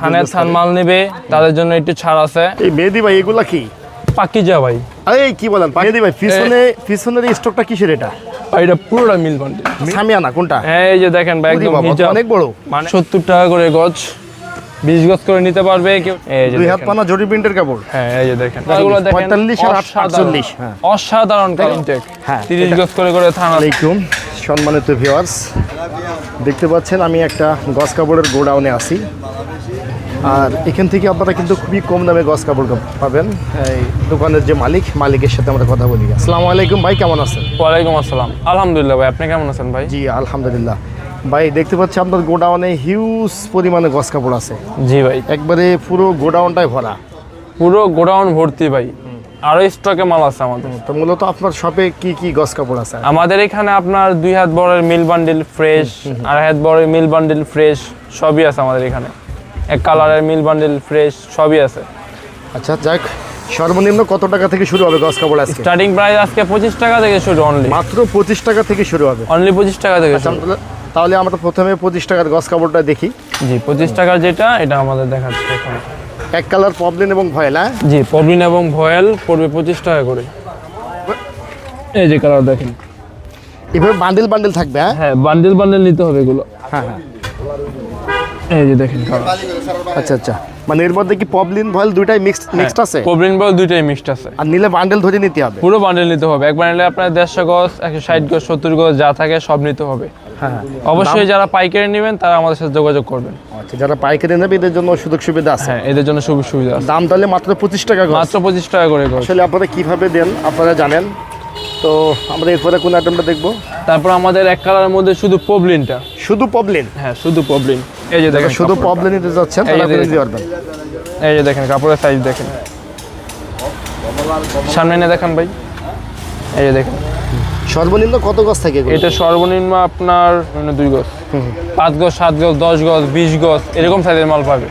থানের থান মাল নেবে তাদের জন্য একটু ছাড় আছে। এই মেহেদি ভাই এগুলা কি? পাকিজা ভাই। এই কি বলেন মেহেদি ভাই পিছনে পিছনের স্টকটা কিসের এটা? এটা পুরোটা মিল বান্ডিল সামিয়ানা কোনটা? হ্যাঁ এই যে দেখেন ভাই একদম ওরে বাবা, হিজাব অনেক বড়। মানে সত্তর টাকা করে গজ বিশ গজ করে নিতে পারবে কেউ এই যে দুই হাত পানা জরি প্রিন্টের কাপড়। হ্যাঁ এই যে দেখেন। এগুলো দেখেন 45 আর অসাধারণ। 48, হ্যাঁ। অসাধারণ হ্যাঁ, গজ করে করে থানা আলাইকুম সম্মানিত ভিওয়ার্স দেখতে পাচ্ছেন আমি একটা গস কাপড়ের গোডাউনে আছি। আর এখান থেকে আপনারা কিন্তু খুবই কম দামে গস কাপড় পাবেন। এই দোকানের যে মালিক মালিকের সাথে আমরা কথা বলি। আসসালামু আলাইকুম ভাই কেমন আছেন? ওয়ালাইকুম আসসালাম। আলহামদুলিল্লাহ ভাই আপনি কেমন আছেন ভাই? জি আলহামদুলিল্লাহ। ভাই দেখতে পাচ্ছি আপনার গোডাউনে হিউজ পরিমাণে গস কাপড় আছে। জি ভাই। একবারে পুরো গোডাউনটাই ভরা। পুরো গোডাউন ভর্তি ভাই। আরও স্টকে মাল আছে আমাদের। তো মূলত আপনার শপে কি কি গস কাপড় আছে? আমাদের এখানে আপনার দুই হাত বড়ের মিল বান্ডিল ফ্রেশ আড়াই হাত বড়ের মিল বান্ডিল ফ্রেশ সবই আছে আমাদের এখানে। এক কালারের মিল বান্ডিল ফ্রেশ সবই আছে। আচ্ছা যাক সর্বনিম্ন কত টাকা থেকে শুরু হবে গস কাপড় আজকে? স্টার্টিং প্রাইস আজকে পঁচিশ টাকা থেকে শুরু অনলি মাত্র পঁচিশ টাকা থেকে শুরু হবে। অনলি পঁচিশ টাকা থেকে শুরু। তাহলে- আমরা প্রথমে পঁচিশ টাকার গস কাপড়টা দেখি। জি পঁচিশ টাকার যেটা এটা আমাদের দেখাচ্ছে এখানে। এক কালার প্রবলেম এবং ভয়লা জি পবলিন এবং ভয়েল পড়বে পঁচিশ টাকা করে। এই যে কালার দেখেন। এভাবে বান্ডেল বান্ডেল থাকবে হ্যাঁ? হ্যাঁ বান্ডেল বান্ডেল নিতে হবে এগুলো। হ্যাঁ হ্যাঁ। এই যে দেখেন কালার। আচ্ছা আচ্ছা। মানে এর মধ্যে কি পবলিন ভয়েল দুইটাই মিক্সড মিক্সড আছে? পবলিন বল দুইটাই মিক্সড আছে। আর নিলে বান্ডেল ধরে নিতে হবে? পুরো বান্ডেল নিতে হবে। একবার নিলে আপনার দেড়শো গজ একশো ষাট গজ সত্তর গজ যা থাকে সব নিতে হবে। হ্যাঁ। অবশ্যই যারা পাইকারি নেবেন তারা আমাদের সাথে যোগাযোগ করবেন। আচ্ছা যারা পাইকারি নেবে এদের জন্য সুযোগ সুবিধা আছে? হ্যাঁ এদের জন্য সুবিধা সুবিধা আছে। দাম তাহলে মাত্র পঁচিশ টাকা মাত্র পঁচিশ টাকা করে আসলে আপনারা কীভাবে দেন আপনারা জানেন? তো আমরা এরপরে কোন আইটেমটা দেখব? তারপর আমাদের এক কালারের মধ্যে শুধু পবলিনটা। শুধু পবলিন? হ্যাঁ শুধু পবলিন। এই যে দেখেন শুধু। পবলিন নিতে যাচ্ছেন এই যে দেখেন। এই যে দেখেন কাপড়ের সাইজ দেখেন। সামনে এনে দেখান ভাই। এই যে দেখেন। সর্বনিম্ন কত গজ থাকে এটা সর্বনিম্ন আপনার দুই গজ পাঁচ গজ সাত গজ দশ গজ বিশ গজ এরকম সাইজের মাল পাবে।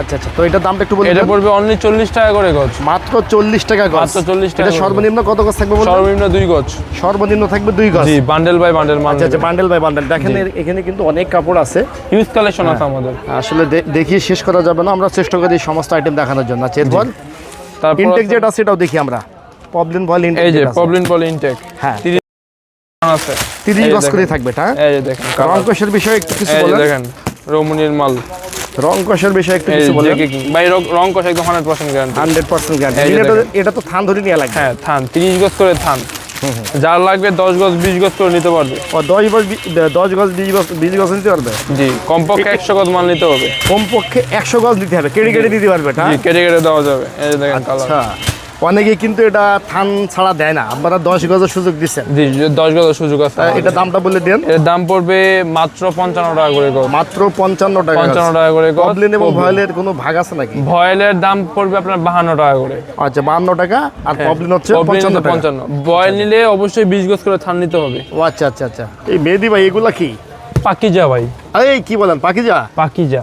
আচ্ছা আচ্ছা। তো এটার দামটা একটু বলুন এটা পড়বে অনলি চল্লিশ টাকা করে গজ মাত্র চল্লিশ টাকা গজ মাত্র 40 টাকা এটা সর্বনিম্ন কত গজ থাকবে বলুন? সর্বনিম্ন দুই গজ সর্বনিম্ন থাকবে দুই গজ জি বান্ডেল বাই বান্ডেল আচ্ছা আচ্ছা বান্ডেল বাই বান্ডেল দেখেন এখানে কিন্তু অনেক কাপড় আছে। হিউজ কালেকশন আছে আমাদের। আসলে দেখিয়ে শেষ করা যাবে না। আমরা চেষ্টা করি সমস্ত আইটেম দেখানোর জন্য। আচ্ছা এরপর? তারপর ইনটেক যেটা আছে সেটাও দেখি আমরা। ইনটেক এই যে ইনটেক হ্যাঁ। আছে। 30 গজ করে থাকবে এটা হ্যাঁ? এই যে দেখেন রং বিষয়ে একটু কিছু বলেন। দেখেন রোমনির মাল। রং বিষয়ে একটু কিছু বলেন। ভাই রং- রং একদম hundred percent guarantee hundred percent guarantee এটা এটা তো থান ধরে নিয়ে লাগবে। হ্যাঁ থান। তিরিশ গজ করে থান। যার লাগবে দশ গজ বিশ গজ করে নিতে পারবে। ও দশ গজ বি- দশ গজ নিতে পারবে? জি কমপক্ষে একশো গজ মাল নিতে হবে। কমপক্ষে একশো গজ দিতে হবে। কেটে কেটে দিতে পারবে এটা? জি কেটে কেটে দেওয়া যাবে। এই দেখেন কালার। আচ্ছা অনেকে কিন্তু এটা থান ছাড়া দেয় না। আপনারা দশ গজের সুযোগ দিচ্ছেন। জি দশ গজের সুযোগ আছে। এটা দামটা বলে দেন। এর দাম পড়বে মাত্র পঞ্চান্ন টাকা করে মাত্র পঞ্চান্ন টাকা পঞ্চান্ন টাকা করে কবলিন এবং ভয়েলের কোনো ভাগ আছে নাকি? ভয়েলের দাম পড়বে আপনার বাহান্ন টাকা করে। আচ্ছা বাহান্ন টাকা। আর পবলিন হচ্ছে পঞ্চান্ন বয়েল নিলে অবশ্যই বিশ গজ করে থান নিতে হবে। ও আচ্ছা আচ্ছা আচ্ছা। এই মেহেদি ভাই এগুলা কি? পাকিজা ভাই। এই কি বলেন পাকিজা? পাকিজা।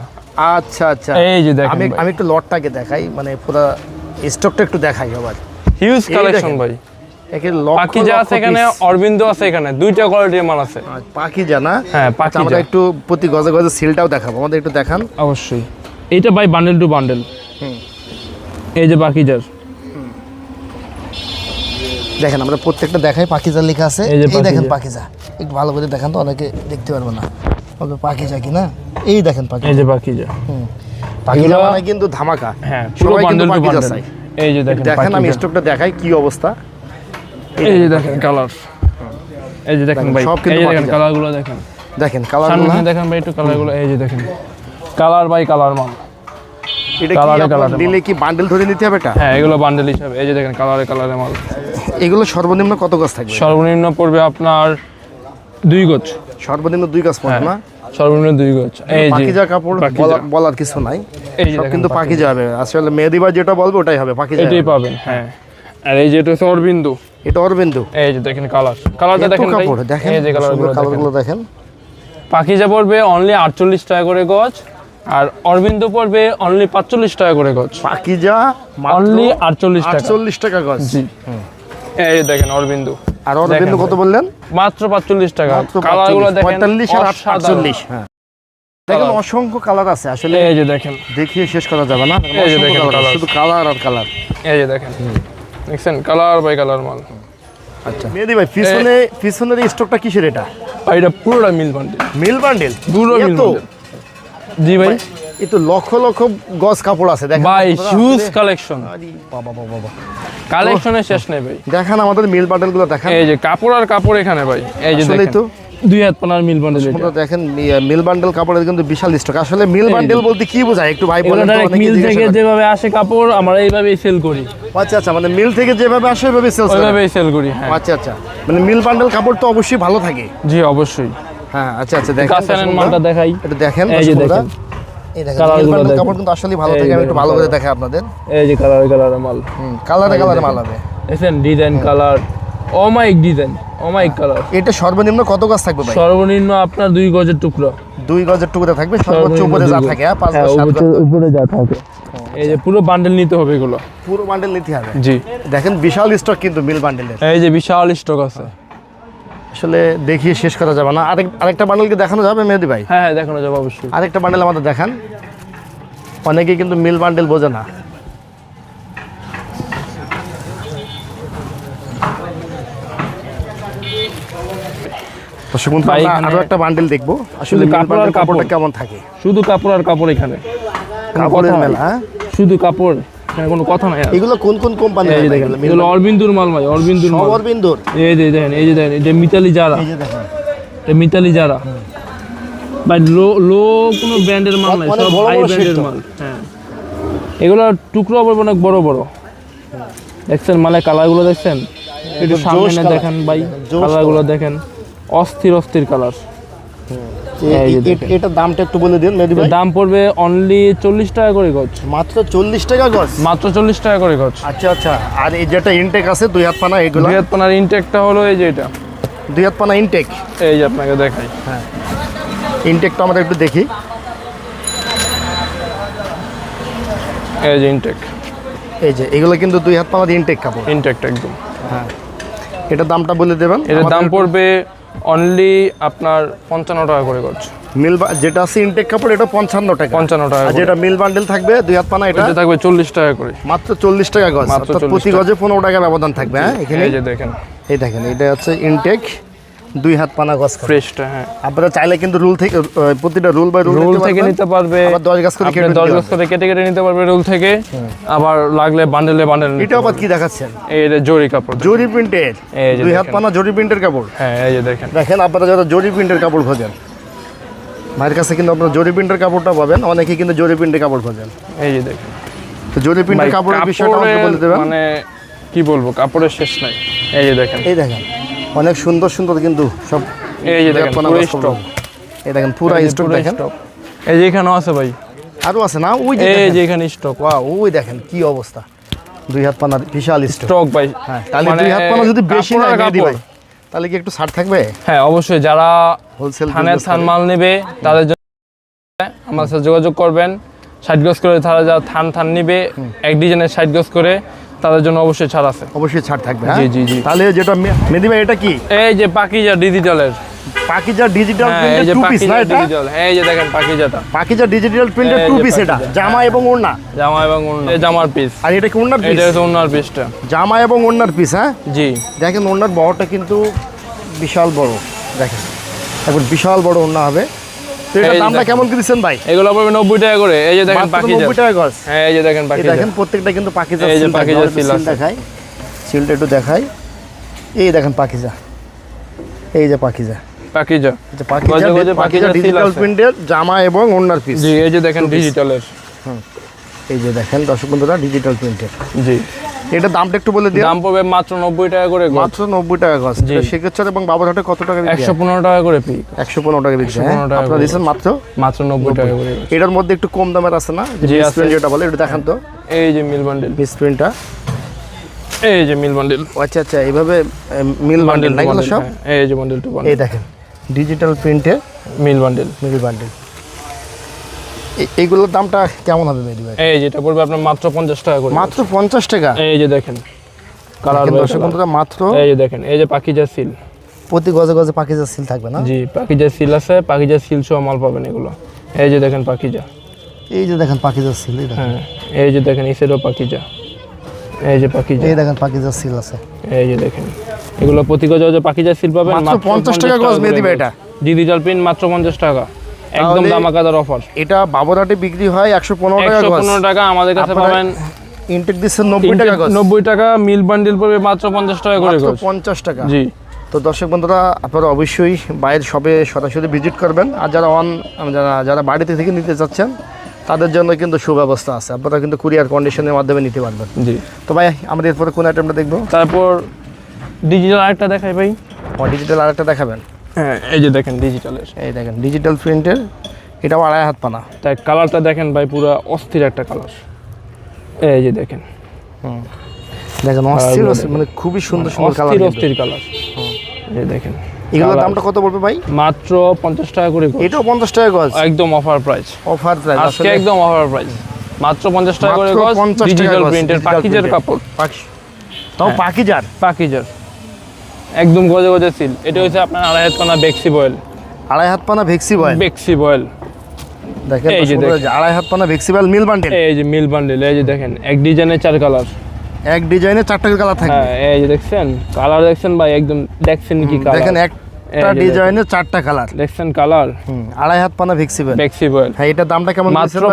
আচ্ছা আচ্ছা। এই যে দেখেন আমি আমি একটু লটটাকে দেখাই মানে পুরো স্টকটা একটু দেখাই আবার। হিউজ কালেকশন দেখেন। ভাই। একে পাকিজা আছে এখানে অরবিন্দ আছে এখানে দুইটা কোয়ালিটির মাল আছে। আর না হ্যাঁ আমরা একটু প্রতি গজে গজে সিলটাও দেখাবো। আমাদের একটু দেখান। অবশ্যই। এইটা ভাই বান্ডেল টু বান্ডেল এই যে পাকিজার দেখেন আমরা প্রত্যেকটা দেখাই পাখিজা লেখা আছে। এই দেখেন পাকিজা। পাখিজা একটু ভালো করে দেখান তো অনেকে দেখতে পারব না। বলবে পাখিজা কি না? এই দেখেন এই যে পাকিজা পাখিজা মানে কিন্তু ধামাকা। হ্যাঁ সবাই কিন্তু চাই এই যে দেখেন দেখেন আমি স্টকটা দেখাই কি অবস্থা? এই যে দেখেন কালার এই যে দেখেন ভাই এই যে দেখেন কালারগুলো দেখেন। দেখেন কালার সামনে দেখেন ভাই একটু কালারগুলো এই যে দেখেন। কালার বাই কালার মাল। এটা কি কালারে আপনার কালারে দিলে কি বান্ডেল ধরে নিতে হবে এটা? হ্যাঁ এগুলো বান্ডেল হিসাবে। এই যে দেখেন কালারে কালারে মাল। এগুলো সর্বনিম্ন কত গাছ থাকবে? সর্বনিম্ন পড়বে আপনার দুই গজ। সর্বনিম্ন দুই গাছ পড়বে হ্যাঁ। না? সর্বনিম্ন দুই গজ। এই যে পাখিজা কাপড় বলার- কিছু নাই। এই কিন্তু পাখি যাবে আসলে মেহেদি বা যেটা বলব ওটাই হবে পাখি এটাই পাবেন হ্যাঁ। আর এই যে এটা হচ্ছে অরবিন্দু। এটা অরবিন্দু। এই যে দেখেন কালার কালারটা দেখেন কাপড় দেখেন এই যে কালারগুলো কালারগুলো দেখেন। পাখিজা পড়বে অনলি আটচল্লিশ টাকা করে গজ আর অরবিন্দ পড়বে অনলি পাঁচচল্লিশ টাকা করে গজ। পাখিজা অনলি আটচল্লিশ টাকা। আটচল্লিশ টাকা গজ। জি। এই দেখেন অরবিন্দু। আর অরবিন্দু কত বললেন? মাত্র পাঁচচল্লিশ টাকা। মাত্র কালারগুলো দেখেন পঁয়তাল্লিশ আর অসাধারণ। আটচল্লিশ হ্যাঁ। দেখেন অসংখ্য কালার আছে আসলে এই যে দেখেন। দেখিয়ে শেষ করা যাবে না এই যে দেখেন। শুধু কালার আর কালার। এই যে দেখেন। দেখছেন? কালার বাই কালার মাল। আচ্ছা। মেহেদি ভাই পিছনে পিছনের স্টকটা কিসের এটা? এটা পুরোটা মিল বান্ডিল মিল বান্ডেল পুরো মিল জি ভাই লক্ষ লক্ষ গজ কাপড় আছে দেখেন ভাই হিউজ কালেকশন বাবা বাবা কালেকশনের শেষ নেই ভাই। দেখান আমাদের মিল দেখান। এই যে কাপড় আর কাপড় এখানে ভাই এই যে দেখেন। তো। দুই হাত পানার মিল বান্ডিল এটা। দেখেন মিল বান্ডেল কাপড়ের কিন্তু বিশাল স্টক আসলে মিল বান্ডেল বলতে কি বোঝায়? একটু ভাই বলেন তো, মিল থেকে যেভাবে আসে কাপড় আমরা এইভাবেই সেল করি। আচ্ছা আচ্ছা মানে মিল থেকে যেভাবে আসে ওইভাবে সেলস করে ওইভাবেই সেল করি হ্যাঁ। আচ্ছা আচ্ছা মানে মিল বান্ডেল কাপড় তো অবশ্যই ভালো থাকে। জি অবশ্যই। হ্যাঁ আচ্ছা আচ্ছা দেখেন মালটা দেখাই। এটা দেখেন এই যে দেখেন। এই দেখেন Colour মিলগুলো বান্ডেল দেখেন। কাপড় কিন্তু আসলেই ভালো থাকে আমি একটু ভালো করে দেখাই আপনাদের। এই যে কালার কালার মাল। কালারে কালারে মাল হবে। দেখছেন ডিজাইন কালার অমাইক ডিজাইন অমাইক কালার এটা সর্বনিম্ন কত থাকবে ভাই? সর্বনিম্ন আপনার দুই গজের টুকরো। দুই গজের টুকুরে থাকবে সর্বোচ্চ উপরে যা থাকে হ্যাঁ, পাঁচ হ্যাঁ, গজ সাত উপরে- উপরে যা থাকে। এই যে পুরো বান্ডেল নিতে হবে এগুলো। পুরো বান্ডেল নিতে হবে। জি। দেখেন বিশাল স্টক কিন্তু মিল বান্ডেলের এই যে বিশাল স্টক আছে। আসলে দেখিয়ে শেষ করা যাবে না। আরেক আরেকটা বান্ডেলকে দেখানো যাবে মেহেদি ভাই? হ্যাঁ হ্যাঁ দেখানো যাবে অবশ্যই। আরেকটা বান্ডেল আমাদের দেখান। অনেকে কিন্তু মিল বান্ডেল বোঝে না। দর্শক বন্ধু, ভাই, আরও একটা বান্ডেল দেখব। আসলে কাপড় আর কাপড়টা কাপড়। কেমন থাকে? শুধু কাপড় আর কাপড় এখানে। কাপড়ের মেলা হ্যাঁ? শুধু কাপড়। কোনো কথা নাই এগুলো কোন কোন কোম্পানি এই দেখেন এগুলো অরবিন্দুর মাল ভাই অরবিন্দুর মাল। সবর বিন্দুর এই যে দেখেন এই যে দেখেন এটা মিতালি যারা। এই যে দেখেন। এটা মিতালি যারা। ভাই লো লো কোনো ব্র্যান্ডের মাল নাই সব হাই ব্র্যান্ডের মাল হ্যাঁ। এগুলো টুকরো অনেক বড় বড়। দেখছেন মালে কালারগুলো দেখছেন? একটু সামনে। দেখেন ভাই কালারগুলো দেখেন। অস্থির অস্থির কালার। এটার দামটা একটু বলে দিন দাম পড়বে অনলি চল্লিশ টাকা করে মাত্র চল্লিশ টাকা মাত্র চল্লিশ টাকা করে আচ্ছা আচ্ছা। আর এই যেটা ইনটেক আছে দুই হাত পানা এগুলো? দুই হাত পানার ইনটেকটা হলো এই যে এটা। দুই হাত পানা ইনটেক এই যে আপনাকে দেখাই। ইনটেকটা আমরা একটু দেখি। এই যে ইনটেক এই যে এগুলো কিন্তু দুই হাত পানা ইনটেক কাপড় ইনটেকটা একদম। হ্যাঁ। এটার দামটা বলে দেবেন। এটার দাম পড়বে অনলি আপনার পঞ্চান্ন টাকা করে গজ মিল বা- যেটা আছে ইনটেক কাপড় এটা পঞ্চান্ন টাকা। পঞ্চান্ন টাকা যেটা মিল বান্ডেল থাকবে দুই হাত পানা এটা থাকবে চল্লিশ টাকা করে। মাত্র চল্লিশ টাকা গজ। মাত্র অর্থাৎ 40 প্রতি গজে পনেরো টাকার ব্যবধান থাকবে হ্যাঁ এখানে? এই যে দেখেন। এই দেখেন এটা হচ্ছে ইনটেক দুই হাত পানা কাপড় ফ্রেশটা হ্যাঁ। আপনারা চাইলে কিন্তু রুল থেকে প্রতিটা রুল বাই রুল রোল থেকে নিতে পারবে। আবার গাছ করে কেটে গাছ করে কেটে কেটে নিতে পারবে রোল থেকে। আবার লাগলে বান্ডেলে বান্ডেল এটাও আবার কি দেখাচ্ছেন? এই যে জরি কাপড়। জরি প্রিন্টের। দুই হাত পানা জরি প্রিন্টের কাপড়। হ্যাঁ এই যে দেখেন। দেখেন আপনারা যারা জরি প্রিন্টের কাপড় খোঁজেন ভাইয়ের কাছে কিন্তু আপনারা জরি প্রিন্টের কাপড়টা পাবেন অনেকে কিন্তু জরি প্রিন্টের কাপড় খোঁজেন। এই যে দেখেন। তো জরি প্রিন্টের কাপড়ের বিষয়টা আমাকে বলে দেবেন। মানে কি বলব কাপড়ের শেষ নাই। এই যে দেখেন। এই দেখেন। অনেক সুন্দর সুন্দর কিন্তু সব এই যে দেখেন পুরো স্টক। এই দেখেন পুরো স্টক দেখেন। এই যে এখানেও আছে ভাই। আরও আছে না? ওই যে এই যে এখানে স্টক। ওয়াও ওই দেখেন কি অবস্থা। দুই হাত পানার বিশাল স্টক। ভাই। হ্যাঁ তাহলে মানে দুই হাত পানা যদি বেশি না আর ভাই তাহলে কি একটু ছাড় থাকবে? হ্যাঁ অবশ্যই যারা হোলসেল থানের থান মাল নেবে তাদের জন্য আমার সাথে যোগাযোগ করবেন। ষাট গজ করে তারা যারা থান থান নিবে এক ডিজাইনের ষাট গজ করে তাদের জন্য অবশ্যই ছাড় আছে। অবশ্যই ছাড় থাকবে হ্যাঁ? জি, জি, জি। তাহলে যেটা মে- মেহেদি ভাই এটা কি? এই যে পাকিজা ডিজিটালের। পাকিজা ডিজিটাল হ্যাঁ প্রিন্টের টু পিস না এটা? ডিজিটাল। এই যে দেখেন পাকিজাটা। পাকিজা ডিজিটাল প্রিন্টের টু পিস এটা জামা এবং ওড়না? জামা এবং ওড়না। এই জামার পিস আর এটা কি ওড়নার পিস এটা হচ্ছে ওড়নার পিসটা জামা এবং ওড়নার পিস হ্যাঁ? জি। দেখেন ওড়নার বড়টা কিন্তু বিশাল বড়। দেখেন এখন বিশাল বড় ওড়না হবে। তো এটার এই দামটা দেখেন। কেমন কি দিচ্ছেন ভাই? এগুলো পড়বে নব্বই টাকা করে। এই যে দেখেন টাকা গজ। হ্যাঁ এই দেখেন দেখেন প্রত্যেকটা কিন্তু এই। দেখাই সিলটা একটু দেখাই। এই দেখেন এই পাকিজা seal ডিজিটাল প্রিন্টের জামা এবং ওড়নার পিস জি এই যে দেখেন ডিজিটালের এই যে দেখেন দর্শক বন্ধুরা ডিজিটাল প্রিন্টের জি। এটা দামটা একটু বলে দিন দাম পড়বে মাত্র নব্বই টাকা করে। মাত্র নব্বই টাকা গজ। সেক্ষেত্রে এবং বাবুরহাটে কত টাকা একশো পনেরো টাকা করে পি একশো পনেরো টাকা দিচ্ছে হ্যাঁ 115 আপনারা। দিচ্ছেন মাত্র? মাত্র নব্বই টাকা করে এটার মধ্যে একটু কম দামের আছে না? যে জি, মিস আছে। প্রিন্ট যেটা বলে এটা দেখান তো। এই যে মিল বান্ডেল মিস প্রিন্টটা এই যে মিল বান্ডেল আচ্ছা আচ্ছা এইভাবে মিল বান্ডেল না এগুলো সব? এই যে বান্ডেল টু এই দেখেন ডিজিটাল প্রিন্টে মিল বান্ডেল মিল বান্ডেল এইগুলোর দামটা কেমন হবে ভাই এই যেটা পড়বে আপনার মাত্র পঞ্চাশ টাকা করে। মাত্র পঞ্চাশ টাকা? এই যে দেখেন কালার দেখেন দর্শক বন্ধুরা মাত্র এই যে দেখেন এই যে পাকিজা সিল। প্রতি গজে গজে পাখিজার সিল থাকবে না? জি পাকিজা সিল আছে পাকিজা সিল সহ মাল পাবেন এগুলো। এই যে দেখেন পাখিজা এই যে দেখেন পাকিজার সিল হ্যাঁ এই যে দেখেন ইসেরও পাখিজা এই যে পাখিজা এই দেখেন পাকিজার সিল আছে। এই যে দেখেন এগুলো প্রতি গজ যে পাখিজা সিল পাবেন মাত্র 50 টাকা গজ মেহেদি ভাই এটা। ডিজিটাল প্রিন্ট মাত্র পঞ্চাশ টাকা। একদম দামাকাদার অফার এটা বাবুরহাটে বিক্রি হয় একশো পনেরো টাকা পনেরো টাকা আমাদের কাছে পাবেন ইনটেক দিচ্ছেন নব্বই টাকা নব্বই টাকা মিল বান্ডিল পড়বে মাত্র পঞ্চাশ টাকা করে পঞ্চাশ টাকা। জি। তো দর্শক বন্ধুরা আপনারা অবশ্যই বাইরের শপে সরাসরি ভিজিট করবেন। আর যারা অন যারা যারা বাড়িতে থেকে নিতে চাচ্ছেন তাদের জন্য কিন্তু সুব্যবস্থা আছে। আপনারা কিন্তু কুরিয়ার কন্ডিশনের মাধ্যমে নিতে পারবেন। জি। তো ভাই আমরা এরপরে কোন আইটেমটা দেখব? তারপর ডিজিটাল আরেকটা দেখাই ভাই। ডিজিটাল আরেকটা দেখাবেন। হ্যাঁ এই যে দেখেন ডিজিটালের এই দেখেন ডিজিটাল প্রিন্টের এটাও আড়াই হাত পানা। তাই কালারটা দেখেন ভাই পুরো অস্থির একটা কালার এই যে দেখেন। দেখেন অস্থির অস্থির, মানে খুবই সুন্দর সুন্দর কালার অস্থির অস্থির কালার এই দেখেন। এগুলোর দামটা কত পড়বে ভাই? মাত্র পঞ্চাশ টাকা করে এটাও পঞ্চাশ টাকা গজ একদম অফার প্রাইস অফার প্রাইস আজকে একদম অফার প্রাইস মাত্র পঞ্চাশ টাকা করে গজ ডিজিটাল প্রিন্টের পাখিজের। কাপড়। তাও হ্যাঁ। পাখি যার? পাখিজার একদম গজে গজে সিল। এটা হচ্ছে আপনার আড়াই হাত কোনা বেক্সি বয়েল। আড়াই হাত পানা ভেক্সি বয় বেক্সি বয়েল। দেখেন এই যে আড়াই হাত পানা ভেক্সিবল মিল বান্ডেল? এই যে মিল বান্ডেল এই যে দেখেন এক ডিজাইনের চার কালার। এক ডিজাইনে চারটা কালার থাকবে। হ্যাঁ এই যে দেখছেন কালার দেখছেন ভাই একদম দেখছেন কি কালার? দেখেন এই একটা ডিজাইনে চারটা কালার। দেখছেন কালার? আড়াই হাত পানা ভেক্সিবল বয়েল। হ্যাঁ এটার দামটা কেমন মাত্র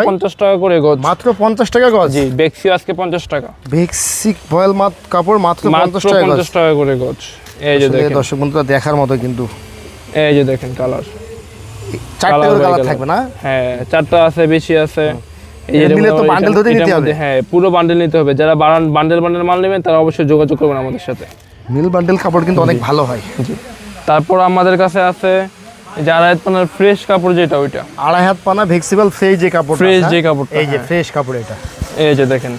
টাকা করে গজ। মাত্র পঞ্চাশ টাকা গজ? জি বেক্সি আজকে পঞ্চাশ টাকা। ভেক্সিক ভয়েল মাত কাপড় মাত্র মাত্র পঞ্চাশ টাকা গজ। পঞ্চাশ টাকা করে গজ। এই যে দেখেন। দর্শক বন্ধুরা দেখার মতো কিন্তু। এই যে দেখেন কালার চারটা কালার থাকবে না? হ্যাঁ চারটা আছে বেশি আছে। যে হ্যাঁ পুরো বান্ডেল নিতে হবে। যারা বান্ডেল বান্ডেল মাল নেবেন তারা অবশ্যই যোগাযোগ করবেন আমাদের সাথে। মিল বান্ডেল কাপড় কিন্তু অনেক ভালো হয়। তারপর আমাদের কাছে আছে যারা আপনার ফ্রেশ কাপড় যেটা ওইটা। আড়াই হাত পানা ভেক্সিবল ফ্রেশ যে কাপড় Fresh যে কাপড়টা, এই যে হ্যাঁ। ফ্রেশ কাপড় এটা। এই যে দেখেন।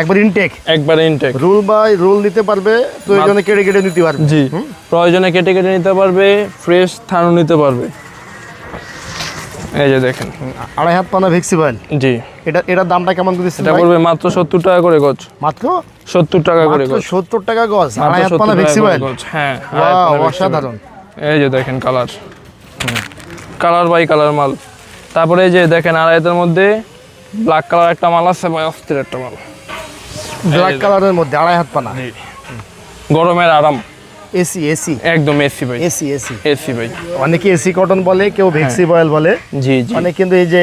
একবার ইনটেক একবারে ইনটেক রুল বাই রুল নিতে পারবে প্রয়োজনে কেটে কেটে নিতে পারবে। জি প্রয়োজনে কেটে কেটে নিতে পারবে ফ্রেশ থানও নিতে পারবে। এই যে দেখেন। আড়াই হাত পানা ভেক্সিবল জি। এটা এটার দামটা কেমন দিচ্ছেন এটা? পড়বে মাত্র সত্তর টাকা করে গজ। মাত্র? সত্তর টাকা করে গজ। সত্তর টাকা গজ আড়াই হাত 70 পানা করে গজ। হ্যাঁ। অসাধারণ। এই যে দেখেন কালার। কালার বাই কালার মাল। তারপরে এই যে দেখেন আড়াইতের মধ্যে ব্ল্যাক কালার একটা মাল আছে ভাই অস্থির একটা মাল। ব্ল্যাক কালারের মধ্যে আড়াই হাত পানা। গরমের আরাম। AC AC. একদম এসি ভাই। এসি এসি এসি ভাই। অনেকে এসি কটন বলে কেউ ভেক্সি বয়েল বলে। জি জি। অনেক কিন্তু এই যে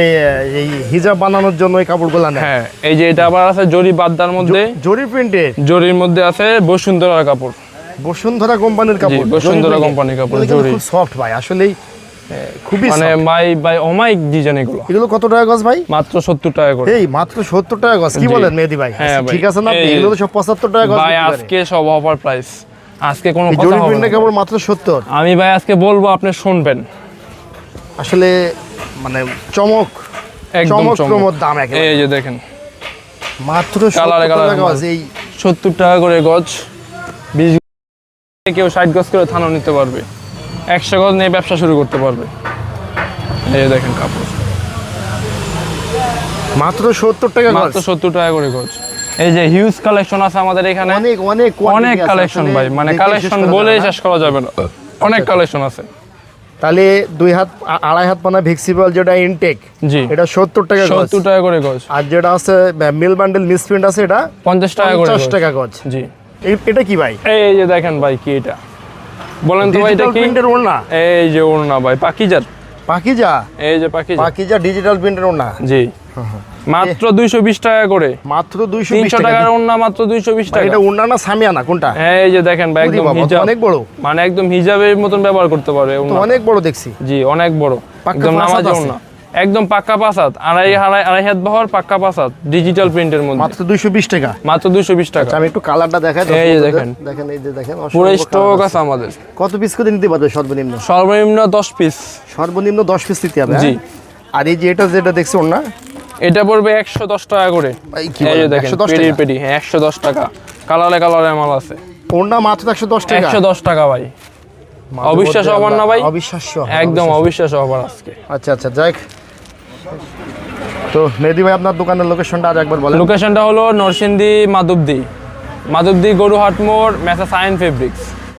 এই হিজাব বানানোর জন্য এই কাপড়গুলো নেয়। হ্যাঁ এই যে এটা আবার আছে জরি বাদ্দার মধ্যে। জরি প্রিন্টের জরির মধ্যে আছে বসুন্ধরার কাপড়। বসুন্ধরা কোম্পানির কাপড়। বসুন্ধরা কোম্পানির কাপড়, জরি। সফট ভাই। আসলেই খুবই মানে মাই বাই অমাইক ডিজাইন এগুলো। এগুলো কত টাকা গজ ভাই? মাত্র সত্তর টাকা করে। এই মাত্র সত্তর টাকা গজ। কি বলেন মেহেদি ভাই? হ্যাঁ ঠিক আছে না? এগুলো তো সব পঁচাত্তর টাকা গজ ভাই আজকে সব অফার প্রাইস আজকে কোনো কথা হবে না। কাপড় মাত্র সত্তর। আমি ভাই আজকে বলব আপনি শুনবেন। আসলে মানে চমক একদম চমক। দাম একেবারে। এই যে দেখেন। মাত্র কালারে সত্তর কালারে টাকা গজ এই সত্তর টাকা করে গজ বিশ কেউ ষাট গজ করে থানাও নিতে পারবে। একশো গজ নিয়ে ব্যবসা শুরু করতে পারবে। এই যে দেখেন কাপড়। মাত্র সত্তর টাকা মাত্র সত্তর টাকা করে গজ। এই যে হিউজ কালেকশন আছে আমাদের এখানে। অনেক অনেক অনেক কালেকশন ভাই। মানে কালেকশন বলে শেষ করা যাবে না। অনেক কালেকশন আছে। তাহলে দুই হাত আড়াই হাত পানা ভেক্সিবল যেটা ইনটেক জি। এটা সত্তর টাকা সত্তর টাকা করে গজ। আর যেটা আছে মিল বান্ডেল মিসপ্রিন্ট আছে এটা পঞ্চাশ টাকা করে পঞ্চাশ টাকা গজ। জি। এটা কি ভাই? এই যে দেখেন ভাই কি এটা। বলেন তো ভাই এটা কি? প্রিন্টের ওড়না। এই যে ওড়না ভাই পাকিজার পাকিজা? এই যে পাকিজা। পাকিজা ডিজিটাল প্রিন্টের ওড়না। জি। মাত্র দুইশো বিশ টাকা করে। মাত্র দুইশো বিশ টাকা। টাকার ওড়না মাত্র দুইশো বিশ টাকা। এটা ওড়না না সামিয়ানা কোনটা? হ্যাঁ এই যে দেখেন ভাই একদম হিজাব। অনেক বড়। মানে একদম হিজাবের মতন ব্যবহার করতে পারে তো অনেক বড় দেখছি। জি অনেক বড়। একদম নামাজি? ওড়না। একদম পাক্কা পাঁচাত আড়াই আড়াই আড়াই হাত বহর পাক্কা পাঁচাত ডিজিটাল প্রিন্টের মধ্যে। মাত্র দুইশো বিশ টাকা। মাত্র দুইশো বিশ টাকা। আচ্ছা, আমি একটু কালারটা দেখাই এই যে দেখেন। দেখেন এই যে দেখেন পুরো স্টক আছে। আমাদের। কত পিস করে নিতে পারবে সর্বনিম্ন? সর্বনিম্ন দশ পিস সর্বনিম্ন দশ পিস নিতে হবে জি। হ্যাঁ? আর এই যে এটা যেটা দেখছি ওড়না এটা পড়বে একশো দশ টাকা করে। এই যে দেখেন 110 পেডি পেডি হ্যাঁ একশো দশ টাকা। কালারে কালারে মাল আছে। ওড়না মাত্র একশো দশ টাকা? একশো দশ টাকা ভাই। অবিশ্বাস হবার না ভাই? অবিশ্বাস্য একদম অবিশ্বাস্য। অবিশ্বাস হবার আজকে। আচ্ছা আচ্ছা যাই হোক। তো মেহেদি ভাই, আপনার দোকানের লোকেশনটা আর একবার বলেন। লোকেশনটা হলো নরসিংদী মাধবদী মাধবদী গরুহাট মোড় মেসা সায়েন ফেব্রিক্স